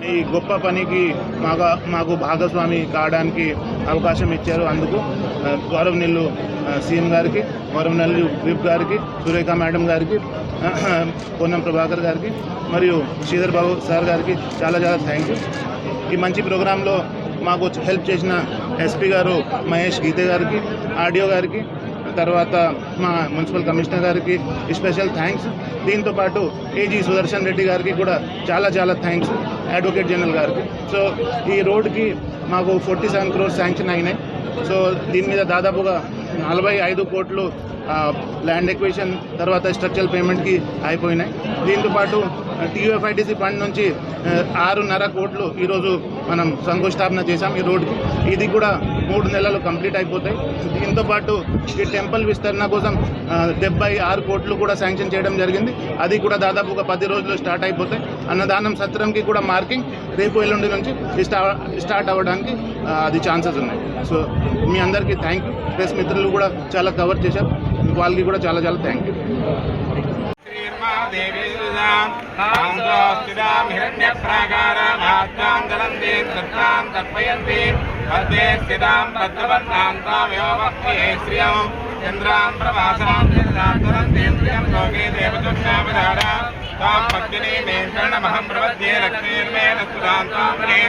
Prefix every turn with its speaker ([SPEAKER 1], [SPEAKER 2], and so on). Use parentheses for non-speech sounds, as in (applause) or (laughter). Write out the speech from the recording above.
[SPEAKER 1] ఈ గొప్ప పనికి మాకు మాకు భాగస్వామి కావడానికి అవకాశం ఇచ్చారు. అందుకు ఆ, గౌరవనీయులు సీఎం గారికి గౌరవనీయులు విప్ గారికి సురేఖ మేడం గారికి (clears throat) పొన్నం ప్రభాకర్ గారికి మరియు శ్రీధర్ బాబు సార్ గారికి చాలా చాలా థ్యాంక్ యూ ఈ మంచి ప్రోగ్రాంలో మాకు హెల్ప్ చేసిన ఎస్పీ గారు మహేష్ గీతే గారికి ఆడియో గారికి తర్వాత మా మున్సిపల్ కమిషనర్ గారికి స్పెషల్ థ్యాంక్స్. దీంతో పాటు ఏజీ సుదర్శన్ రెడ్డి గారికి కూడా చాలా చాలా థ్యాంక్స్ అడ్వకేట్ జనరల్ గారికి. సో ఈ రోడ్కి మాకు ఫోర్టీ సెవెన్ క్రోర్స్ శాంక్షన్ అయినాయి. సో దీని మీద దాదాపుగా నలభై ఐదు కోట్లు ల్యాండ్ ఎక్వేషన్ తర్వాత స్ట్రక్చరల్ పేమెంట్కి అయిపోయినాయి దీంతో పాటు టీయూఎఫ్ఐటీసీ ఫండ్ నుంచి ఆరున్నర కోట్లు ఈరోజు మనం శంకుస్థాపన చేశాం ఈ రోడ్కి. ఇది కూడా మూడు నెలలు కంప్లీట్ అయిపోతాయి. దీంతోపాటు ఈ టెంపుల్ విస్తరణ కోసం డెబ్బై ఆరు కోట్లు కూడా శాంక్షన్ చేయడం జరిగింది. అది కూడా దాదాపు ఒక పది రోజులు స్టార్ట్ అయిపోతాయి. అన్నదానం సత్రంకి కూడా మార్కింగ్ రేపు ఎల్లుండి నుంచి స్టార్ట్ అవ్వడానికి అది ఛాన్సెస్ ఉన్నాయి. సో మీ అందరికీ థ్యాంక్ యూ. ప్రెస్ మిత్రులు కూడా చాలా కవర్ చేశారు. వాళ్ళకి కూడా చాలా చాలా థ్యాంక్ యూ
[SPEAKER 2] చంద్రాం ప్రవాసాం చంద్రాంతరందేంద్రియం లోకే దేవదుష్టామిధారా తాం పద్మినీ మే శరణమహం ప్రపద్యే లక్ష్మీర్మే నస్తుదాంతామనే